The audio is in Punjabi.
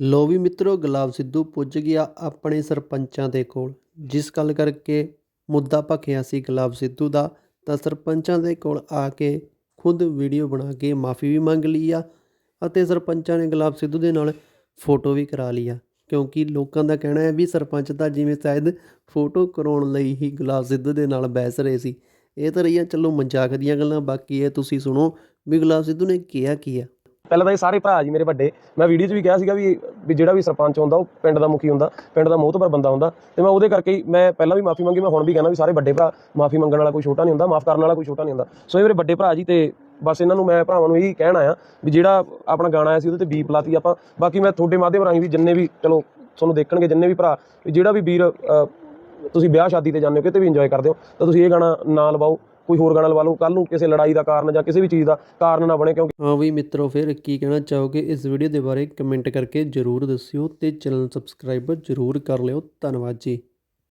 ਲੋ ਵੀ ਮਿੱਤਰੋ, ਗੁਲਾਬ ਸਿੱਧੂ ਪੁੱਜ ਗਿਆ ਆਪਣੇ ਸਰਪੰਚਾਂ ਦੇ ਕੋਲ। ਜਿਸ ਗੱਲ ਕਰਕੇ ਮੁੱਦਾ ਭਖਿਆ ਸੀ ਗੁਲਾਬ ਸਿੱਧੂ ਦਾ, ਤਾਂ ਸਰਪੰਚਾਂ ਦੇ ਕੋਲ ਆ ਕੇ ਖੁਦ ਵੀਡੀਓ ਬਣਾ ਕੇ ਮਾਫੀ ਵੀ ਮੰਗ ਲਈ ਆ ਅਤੇ ਸਰਪੰਚਾਂ ਨੇ ਗੁਲਾਬ ਸਿੱਧੂ ਦੇ ਨਾਲ ਫੋਟੋ ਵੀ ਕਰਾ ਲਈ ਆ। ਕਿਉਂਕਿ ਲੋਕਾਂ ਦਾ ਕਹਿਣਾ ਹੈ ਵੀ ਸਰਪੰਚ ਤਾਂ ਜਿਵੇਂ ਸ਼ਾਇਦ ਫੋਟੋ ਕਰਾਉਣ ਲਈ ਹੀ ਗੁਲਾਬ ਸਿੱਧੂ ਦੇ ਨਾਲ ਬਹਿਸ ਰਹੇ ਸੀ। ਇਹ ਤਾਂ ਰਹੀਆਂ, ਚਲੋ ਮਜ਼ਾਕ ਦੀਆਂ ਗੱਲਾਂ, ਬਾਕੀ ਇਹ ਤੁਸੀਂ ਸੁਣੋ ਵੀ ਗੁਲਾਬ ਸਿੱਧੂ ਨੇ ਕਿਹਾ ਕੀ ਆ। ਪਹਿਲਾਂ ਤਾਂ ਇਹ ਸਾਰੇ ਭਰਾ ਜੀ ਮੇਰੇ ਵੱਡੇ, ਮੈਂ ਵੀਡੀਓ 'ਚ ਵੀ ਕਿਹਾ ਸੀਗਾ ਵੀ ਵੀ ਜਿਹੜਾ ਵੀ ਸਰਪੰਚ ਹੁੰਦਾ, ਉਹ ਪਿੰਡ ਦਾ ਮੁਖੀ ਹੁੰਦਾ, ਪਿੰਡ ਦਾ ਮੋਹਤਬਰ ਬੰਦਾ ਹੁੰਦਾ, ਤੇ ਮੈਂ ਉਹਦੇ ਕਰਕੇ ਮੈਂ ਪਹਿਲਾਂ ਵੀ ਮਾਫੀ ਮੰਗੀ, ਮੈਂ ਹੁਣ ਵੀ ਕਹਿੰਦਾ ਵੀ ਸਾਰੇ ਵੱਡੇ ਭਰਾ ਮਾਫੀ ਮੰਗਣ ਵਾਲਾ ਕੋਈ ਛੋਟਾ ਨਹੀਂ ਹੁੰਦਾ, ਮਾਫ ਕਰਨ ਵਾਲਾ ਕੋਈ ਛੋਟਾ ਨਹੀਂ ਹੁੰਦਾ। ਸੋ ਇਹ ਮੇਰੇ ਵੱਡੇ ਭਰਾ ਜੀ ਤੇ ਬਸ ਇਹਨਾਂ ਨੂੰ ਮੈਂ ਭਰਾਵਾਂ ਨੂੰ ਇਹੀ ਕਹਿਣ ਆਇਆ ਵੀ ਜਿਹੜਾ ਆਪਣਾ ਗਾਣਾ ਆਇਆ ਸੀ, ਉਹਦੇ ਤੇ ਬੀਪ ਪਲਾਤੀ ਆਪਾਂ। ਬਾਕੀ ਮੈਂ ਤੁਹਾਡੇ ਮਾਧਿਅਮ ਰਾਹੀਂ ਵੀ ਜਿੰਨੇ ਵੀ, ਚਲੋ ਤੁਹਾਨੂੰ ਦੇਖਣਗੇ ਜਿੰਨੇ ਵੀ ਭਰਾ, ਵੀ ਜਿਹੜਾ ਵੀ ਵੀਰ ਤੁਸੀਂ ਵਿਆਹ ਸ਼ਾਦੀ ਤੇ ਜਾਂਦੇ ਹੋ, ਕਿਤੇ ਵੀ ਇੰਜੋਏ ਕਰਦੇ ਹੋ, ਤਾਂ ਤੁਸੀਂ ਇਹ ਗਾਣਾ ਨਾ ਲਵਾਓ। ਕੋਈ ਹੋਰ ਗਾਣਾ ਲਵਾ ਲਓ ਕੱਲ ਨੂੰ ਕਿਸੇ ਲੜਾਈ ਦਾ ਕਾਰਨ ਜਾਂ ਕਿਸੇ ਵੀ ਚੀਜ਼ ਦਾ ਕਾਰਨ ਨਾ ਬਣੇ ਕਿਉਂਕਿ ਹਾਂ ਵੀ ਮਿੱਤਰੋ, ਫਿਰ ਕੀ ਕਹਿਣਾ ਚਾਹੋਗੇ ਇਸ ਵੀਡੀਓ ਦੇ ਬਾਰੇ ਕਮੈਂਟ ਕਰਕੇ ਜਰੂਰ ਦੱਸਿਓ ਤੇ ਚੈਨਲ ਸਬਸਕ੍ਰਾਈਬ ਜਰੂਰ ਕਰ ਲਿਓ। ਧੰਨਵਾਦ ਜੀ।